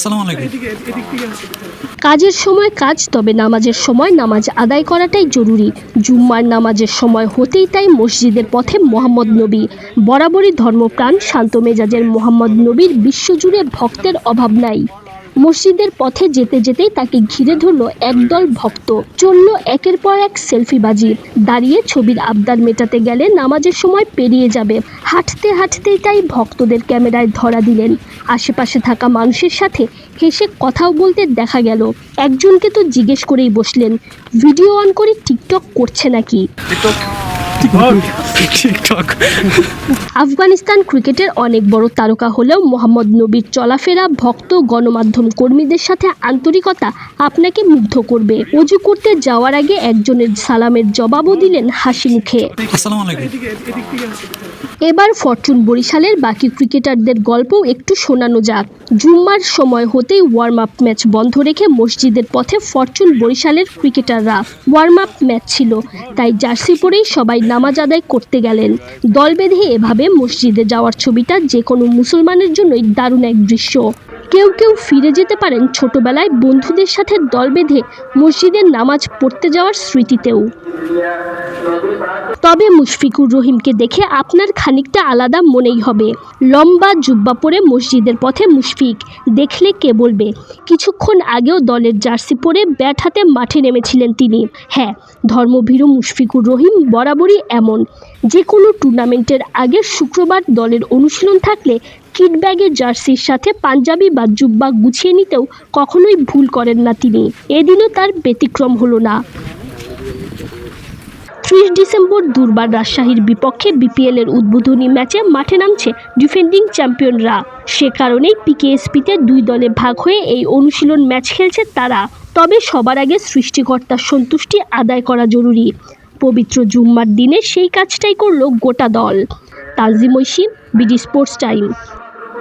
আসসালামু আলাইকুম। কাজের সময় কাজ তবে নামাজের সময় নামাজ আদায় করাটাই জরুরি। জুম্মার নামাজের সময় হতেই তাই মসজিদের পথে মোহাম্মদ নবী। বরাবরই ধর্মপ্রাণ শান্ত মেজাজের মোহাম্মদ নবীর বিশ্বজুড়ে ভক্তের অভাব নাই। মসজিদের পথে যেতে যেতেই তাকে ঘিরে ধরল একদল ভক্ত। চলল একের পর এক সেলফিবাজি। দাঁড়িয়ে ছবির আবদার মেটাতে গেলে নামাজের সময় পেরিয়ে যাবে। হাঁটতে হাঁটতেই তাই ভক্তদের ক্যামেরায় ধরা দিলেন। আশেপাশে থাকা মানুষের সাথে হেসে কথাও বলতে দেখা গেল। একজনকে তো জিজ্ঞেস করেই বসলেন, ভিডিও অন করে টিকটক করছে নাকি? টিকটক আফগানিস্তান ক্রিকেটের অনেক বড় তারকা হলেও মোহাম্মদ নবীর চলাফেরা, ভক্ত, গণমাধ্যম কর্মীদের সাথে আন্তরিকতা আপনাকে মুগ্ধ করবে। অজু করতে যাওয়ার আগে একজনের সালামের জবাবও দিলেন হাসি মুখে আসসালামু আলাইকুম। এবার ফরচুন বরিশালের বাকি ক্রিকেটারদের গল্প একটু শোনানো যাক। জুম্মার সময় হতেই ওয়ার্ম আপ ম্যাচ বন্ধ রেখে মসজিদের পথে ফরচুন বরিশালের ক্রিকেটাররা ওয়ার্ম আপ ম্যাচ ছিল, তাই জার্সি পরেই সবাই নামাজ আদায় করতে গেলেন। দল বেঁধে এভাবে মসজিদে যাওয়ার ছবিটা যে কোনো মুসলমানের জন্যই দারুণ এক দৃশ্য। কেউ কেউ ফিরে যেতে পারেন ছোটবেলায় বন্ধুদের সাথে দল বেঁধে মসজিদের নামাজ পড়তে যাওয়ার স্মৃতিতেও। তবে মুশফিকুর রহিমকে দেখে আপনার খানিকটা আলাদা মনেই হবে। লম্বা জুব্বা পরে মসজিদের পথে মুশফিক, দেখলে কে বলবে? কিছুক্ষণ আগেও দলের জার্সি পরে ব্যাট হাতে মাঠে নেমেছিলেন তিনি। হ্যাঁ ধর্মভীরু মুশফিকুর রহিম বরাবরই এমন। যে কোনো টুর্নামেন্টের আগে শুক্রবার দলের অনুশীলন থাকলে কিট ব্যাগের জার্সির সাথে পাঞ্জাবি বা জুব্বা গুছিয়ে নিতেও কখনোই ভুল করেন না তিনি। এদিনও তার ব্যতিক্রম হলো না। ত্রিশ ডিসেম্বর দুর্বার রাজশাহীর বিপক্ষে বিপিএল এর উদ্বোধনী ম্যাচে মাঠে নামছে ডিফেন্ডিং চ্যাম্পিয়নরা। সে কারণেই পিকেএসপিতে দুই দলে ভাগ হয়ে এই অনুশীলন ম্যাচ খেলছে তারা। তবে সবার আগে সৃষ্টিকর্তার সন্তুষ্টি আদায় করা জরুরি। পবিত্র জুম্মার দিনে সেই কাজটাই করল গোটা দল। Tanzim Oishi, BD sports time.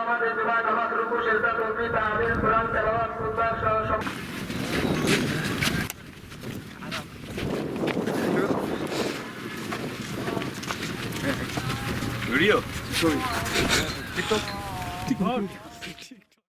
আমাদের জমা নামাজ রুকু সেজদা তসবিহ তাহলিল কোরআন তেলাওয়াত খুতবা সহ সব ভিডিও টিকটক টিকটক